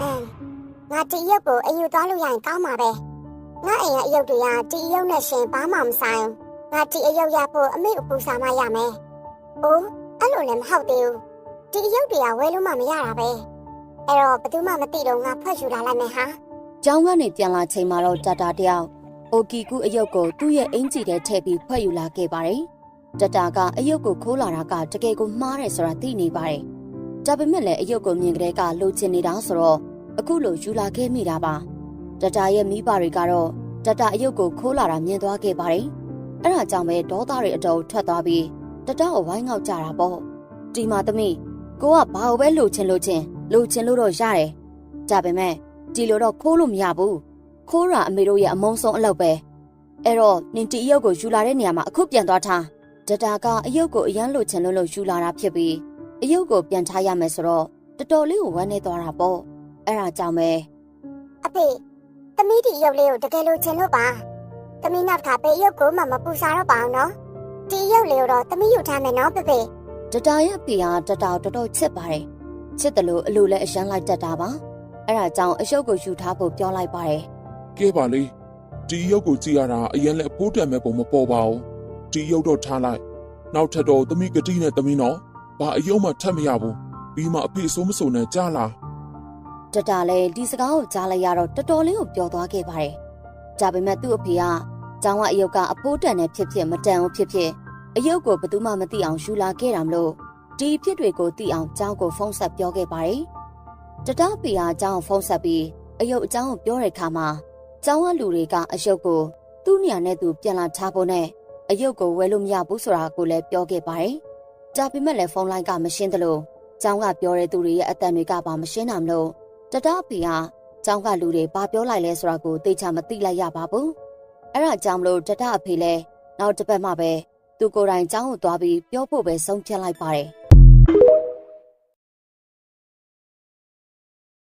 အင်းငါတီရုပ်ကိုအယူသွားလို့ရရင်ကောင်းမှာပဲငါအိမ်ရဲ့အယုတ်တွေကတီရုပ်နဲ့ရှင်ဘာမှမဆိုင်ငါတီအယုတ်ရဖို့အမေအပူစာမရမယ်အိုးအဲ့လိုလည်းမဟုတ်သေးဘူးတီအယုတ်တွေကဝဲလို့မှမရတာပဲအဲ့တော့ဘယ်သူမှမသိတော့ငါဖွက်ယူလာလိုက်မယ်ဟာကျောင်းကနေပြန်လာချိန်မှာတော့တတာတယောက်အိုကီကူအယုတ်ကိုသူ့ရဲ့အင်ဂျီထဲထည့်ပြီးဖွဲ့ယူလာခဲ့ပါတယ်။တတာကအယုတ်ကိုခိုးလာတာကတကယ်ကိုမှားတယ်ဆိုတာသိနေပါတယ်။ ဒါပေမဲ့လည်းအယုတ်ကိုမြင်ကလေးကလှုပ်ချင်နေတာဆိုတော့အခုလိုယူလာခဲ့မိတာပါ။တတာရဲ့မိဘတွေကတော့တတာအယုတ်ကိုခိုးလာတာမြင်သွားခဲ့ပါတယ်။အဲ့ဒါကြောင့်ပဲဒေါသတွေအတော်ထွက်သွားပြီးတတာကိုဝိုင်းငေါက်ကြတာပေါ့။ဒီမှာသမီးကိုကဘာကိုပဲလှုပ်ချင်လှုပ်ချင်လှုပ်ချင်လို့တော့ရတယ်။ဒါပေမဲ့ဒီလိုတော့ခိုးလို့မရဘူးခိုးတာအမေတို့ရဲ့အမုန်းဆုံးအလုပ်ပဲအဲ့တော့နင်တီအယုတ်ကိုယူလာတဲ့နေရာမှာအခုပြန်သွားထားဒတာကအယုတ်ကိုအရန်လို့ချင်လို့လို့ယူလာတာဖြစ်ပြီး အယုတ်ကိုပြန်ထားရမယ်ဆိုတော့တော်တော်လေးကိုဝမ်းနေသွားတာပေါ့အဲ့ဒါကြောင့်ပဲအဖေသမီးဒီရုပ်လေးကိုတကယ်လို့ချင်လို့ပါသမီးနောက်တစ်ခါဘေးရုပ်ကိုမှမပူစားတော့ပါအောင်နော်ဒီရုပ်လေးကိုတော့သမီးယူထားမယ်နော်ဖေဖေဒတာရဲ့ဖေဟာဒတာကိုတော်တော်ချစ်ပါတယ်ချစ်တယ်လို့အလိုလည်းအရန်လိုက်တတ်တာပါအဲ့ဒါကြောင့်အယုတ်ကိုယူထားဖို့ပြောလိုက်ပါတယ်ကဲပါလေဒီရုပ်ကိုကြည့်ရတာအရင်လည်းအဖိုးတန်မဲ့ပုံမပေါ်ပါဘူးဒီရုပ်တော့ထားလိုက်နောက်ထပ်တော့သမီးကတိနဲ့သမီးနော် ဘာအယုံမှထပ်မရဘူးပြီးမှအဖေဆိုးမဆိုးနဲ့ကြားလာတတလည်းဒီစကားကိုကြားလိုက်ရတော့တော်တော်လေးကိုပျော်သွားခဲ့ပါတယ်။ဒါပေမဲ့သူ့အဖေကကျောင်းကအယုတ်ကအဖိုးတန်နဲ့ဖြစ်ဖြစ်မတန်ဘူးဖြစ်ဖြစ်အယုတ်ကိုဘယ်သူမှမသိအောင်ယူလာခဲ့တာမလို့ဒီဖြစ်တွေကိုသိအောင်ကျောင်းကိုဖုန်းဆက်ပြောခဲ့ပါတယ်။တတဖေကကျောင်းကိုဖုန်းဆက်ပြီးအယုတ်အကြောင်းကိုပြောတဲ့အခါမှာကျောင်းကလူတွေကအယုတ်ကိုသူ့နေရာနဲ့သူပြန်လာထားဖို့နဲ့အယုတ်ကိုဝယ်လို့မရဘူးဆိုတာကိုလည်းပြောခဲ့ပါတယ်။ ဒါပေမဲ့လည်းဖုန်းလိုင်းကမရှင်းသလိုကျောင်းကပြောတဲ့သူတွေရဲ့အတန်တွေကပါမရှင်းတာမလို့တတဖီဟာကျောင်းကလူတွေဘာပြောလိုက်လဲဆိုတာကိုသိချမသိလိုက်ရပါဘူး။အဲ့ဒါကြောင့်မလို့တတအဖေလဲနောက်တစ်ပတ်မှပဲသူကိုယ်တိုင်ကျောင်းကိုသွားပြီးပြောဖို့ပဲဆုံးဖြတ်လိုက်ပါတယ်